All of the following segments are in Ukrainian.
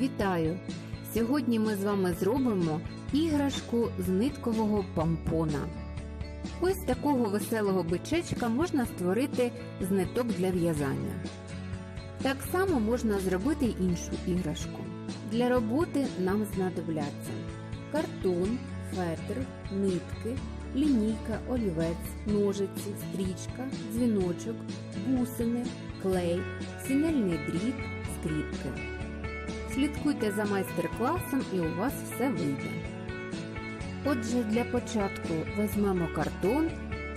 Вітаю! Сьогодні ми з вами зробимо іграшку з ниткового помпона. Ось такого веселого бичечка можна створити з ниток для в'язання. Так само можна зробити іншу іграшку. Для роботи нам знадобляться картон, фетр, нитки, лінійка, олівець, ножиці, стрічка, дзвіночок, бусини, клей, сінельний дріт, скріпки. Слідкуйте за майстер-класом і у вас все вийде. Отже, для початку візьмемо картон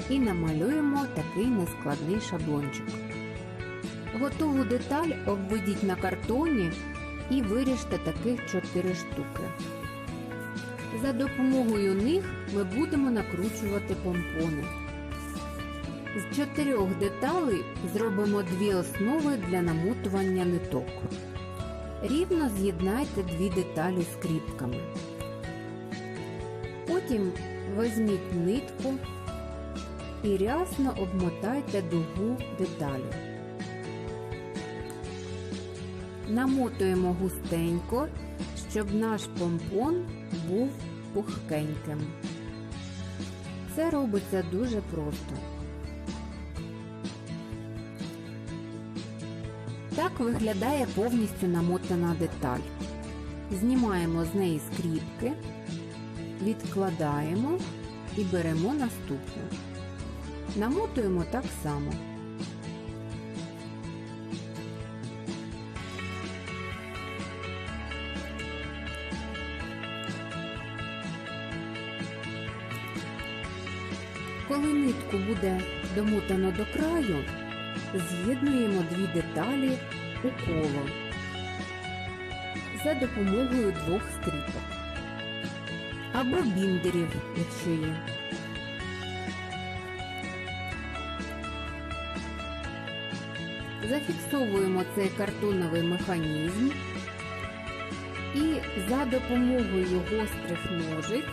і намалюємо такий нескладний шаблончик. Готову деталь обведіть на картоні і виріжте таких 4 штуки. За допомогою них ми будемо накручувати помпони. З чотирьох деталей зробимо дві основи для намотування ниток. Рівно з'єднайте дві деталі скріпками. Потім візьміть нитку і рясно обмотайте дугу деталі. Намотуємо густенько, щоб наш помпон був пухкеньким. Це робиться дуже просто. Так виглядає повністю намотана деталь. Знімаємо з неї скріпки, відкладаємо і беремо наступну. Намотуємо так само. Коли нитку буде домотано до краю, з'єднуємо дві деталі у коло за допомогою двох стріпок або біндерів, якщо є. Зафіксовуємо цей картоновий механізм і за допомогою гострих ножиць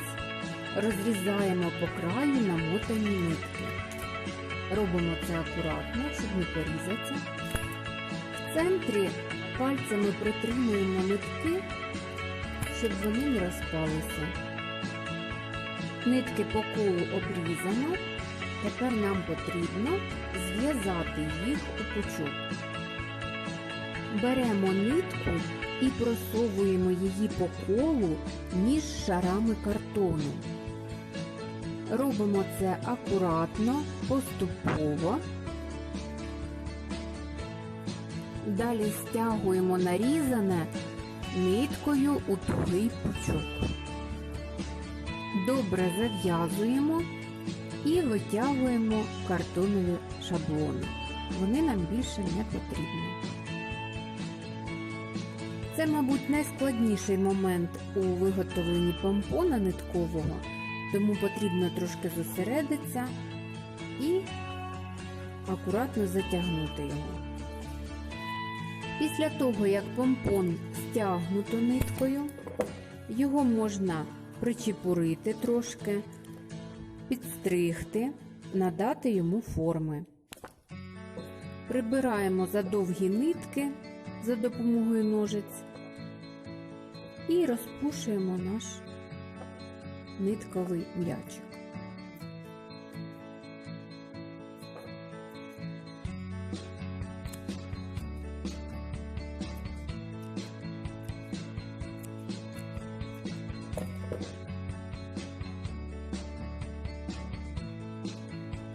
розрізаємо по краю намотані нитки. Робимо це акуратно, щоб не порізатися. В центрі пальцями притримуємо нитки, щоб вони не розпалися. Нитки по колу обрізано. Тепер нам потрібно зв'язати їх у пучок. Беремо нитку і просовуємо її по колу між шарами картону. Робимо це акуратно, поступово. Далі стягуємо нарізане ниткою у тугий пучок. Добре зав'язуємо і витягуємо картонові шаблони. Вони нам більше не потрібні. Це, мабуть, найскладніший момент у виготовленні помпона ниткового, тому потрібно трошки зосередитися і акуратно затягнути його. Після того, як помпон стягнуто ниткою, його можна причепурити трошки, підстригти, надати йому форми. Прибираємо задовгі нитки за допомогою ножиць і розпушуємо наш нитковий м'ячик.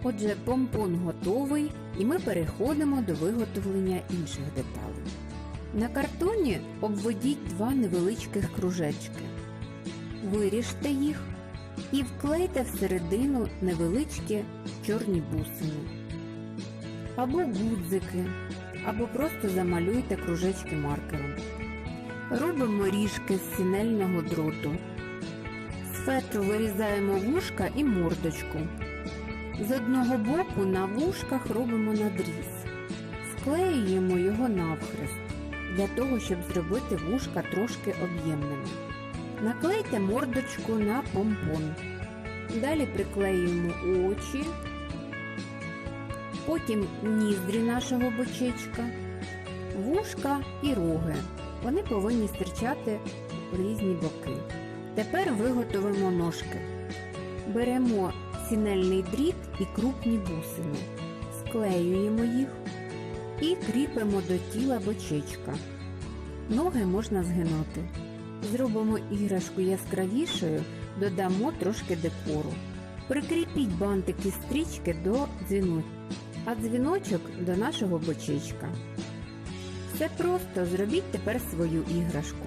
Отже, помпон готовий і ми переходимо до виготовлення інших деталей. На картоні обведіть два невеличких кружечки. Виріжте їх і вклейте всередину невеличкі чорні бусини. Або гудзики, або просто замалюйте кружечки маркером. Робимо ріжки з сінельного дроту. З фетру вирізаємо вушка і мордочку. З одного боку на вушках робимо надріз. Склеюємо його навхрест для того, щоб зробити вушка трошки об'ємними. Наклейте мордочку на помпон. Далі приклеюємо очі, потім ніздрі нашого бочечка, вушка і роги. Вони повинні стирчати в різні боки. Тепер виготовимо ножки. Беремо сінельний дріт і крупні бусини, склеюємо їх і кріпимо до тіла бочечка. Ноги можна згинати. Зробимо іграшку яскравішою, додамо трошки декору. Прикріпіть бантики стрічки до дзвіночка, а дзвіночок до нашого бочечка. Все просто зробіть тепер свою іграшку.